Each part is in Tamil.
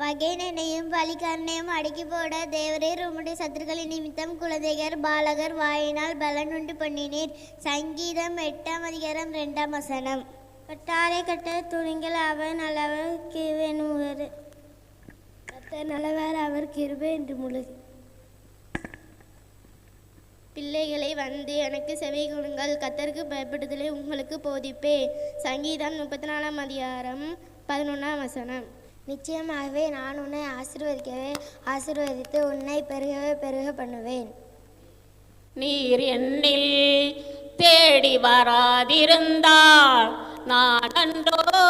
பகைனனையும் பலிகரனையும் அடக்கி போட தேவரீர் உம்முடைய சத்துருக்களின் நிமித்தம் குலதேகர் பாலகர் வாயினால் பலனுண்டு பண்ணினீர். சங்கீதம் எட்டாம் அதிகாரம் ரெண்டாம் வசனம். கட்டாரை கட்ட துணிங்கள் அவர் நல்லவர் கிருவேனுவர். கத்த நல்லவர் அவர் கிருபே என்று முழு பிள்ளைகளை வந்து எனக்கு செவி கொடுங்கள். கத்தருக்கு பயப்படுதலை உங்களுக்கு போதிப்பே. சங்கீதம் முப்பத்தி நாலாம் அதிகாரம் பதினொன்றாம் வசனம். நிச்சயமாகவே நான் உன்னை ஆசிர்வதிக்கவே ஆசிர்வதித்து உன்னை பெருகவே பெருக பண்ணுவேன். நீர் என்னில் தேடி வராதிருந்தால் நான் அன்றோ?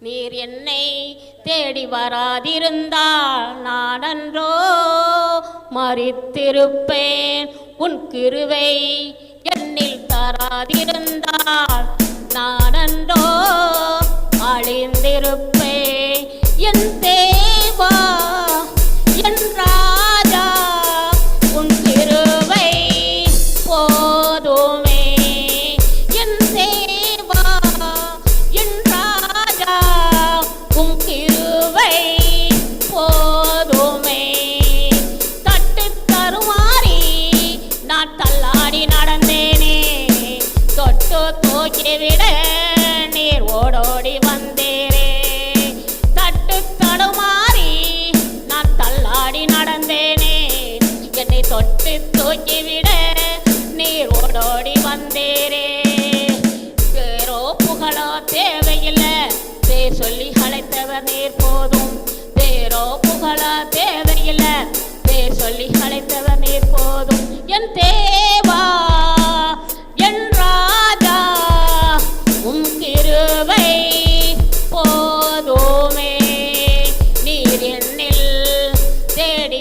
நீர் என்னை தேடி வராதிருந்தால் நான் அன்றோ? மறித்திருப்பேன் உன் கிருவை என்னில் தராதிருந்தால் தொட்டு தூக்கிவிட நீர் ஓடோடி வந்தேரே தட்டு தடுமாறி நான் தள்ளாடி நடந்தேனே. என்னை தொட்டு தூக்கிவிட நீர் ஓடோடி வந்தேரே பேரோ புகழோ தேவையில்லை பேர் சொல்லி அழைத்தவர் நீர் போதும். பேரோ புகழோ தேவையில்லை பேர் சொல்லி அழைத்தவர் நீர் போதும். என் தேவா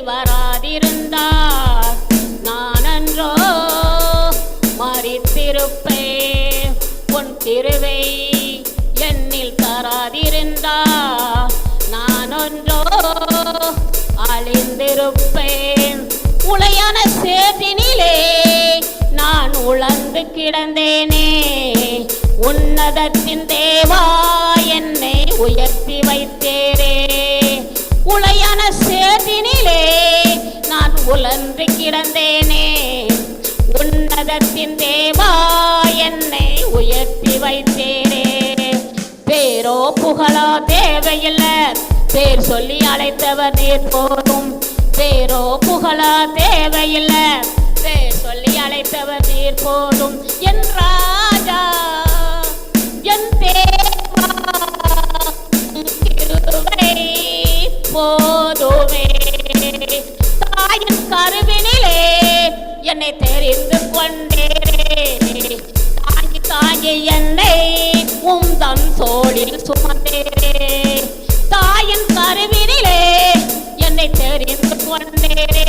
வராதிருந்தார். நானன்றோ அன்றோ மறித்திருப்பேன். உன் திருவை என்னில் தராதிருந்தார். நானொன்றோ அழிந்திருப்பேன். உளையான சேதினிலே நான் உழந்து கிடந்தேனே. உன்னதத்தின் தேவா என்னை உயர்த்தி உலன்று கிடந்தேனே. உன்னதத்தின் தேவா என்னை உயர்த்தி வைத்தேனே. பேரோ புகழோ தேவையில்லை. பேர் சொல்லி அழைத்தவர் நீர் போதும். பேரோ புகழோ தேவையில்லை. பேர் சொல்லி அழைத்தவர் நீர் போதும். என்றார் கருவினிலே என்னை தெரிந்து கொண்டேரே தாங்கி தாங்கி என்னை உந்தம் தோளில் சுமந்தேரே தாயின் கருவினிலே என்னை தெரிந்து கொண்டேரே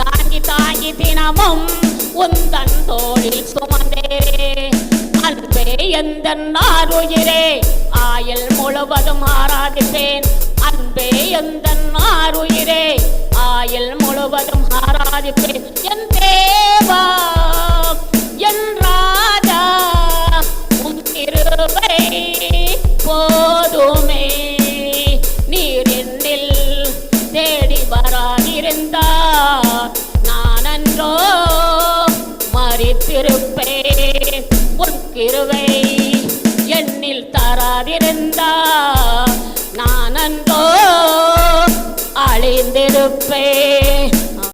தாங்கி தாங்கி தினமும் உந்தன் தோளில் சுமந்தேரே அன்பே எந்த நாருயிரே ஆயுள் முழுவதும் ஆராதிப்பேன் அன்பே எந்த ஆறுயிரே ஆயல் முழுவதும் ஆராதிப்பேன் என் தேவா என் ராஜா உம் கிருபை போதுமே. நீர் என்னில் தேடி வராதிருந்தா நான் அன்றோ மறித்திருப்பேன். உன் கிருவை என்னில் நான் அன்றோ அழிந்திருப்பேன்.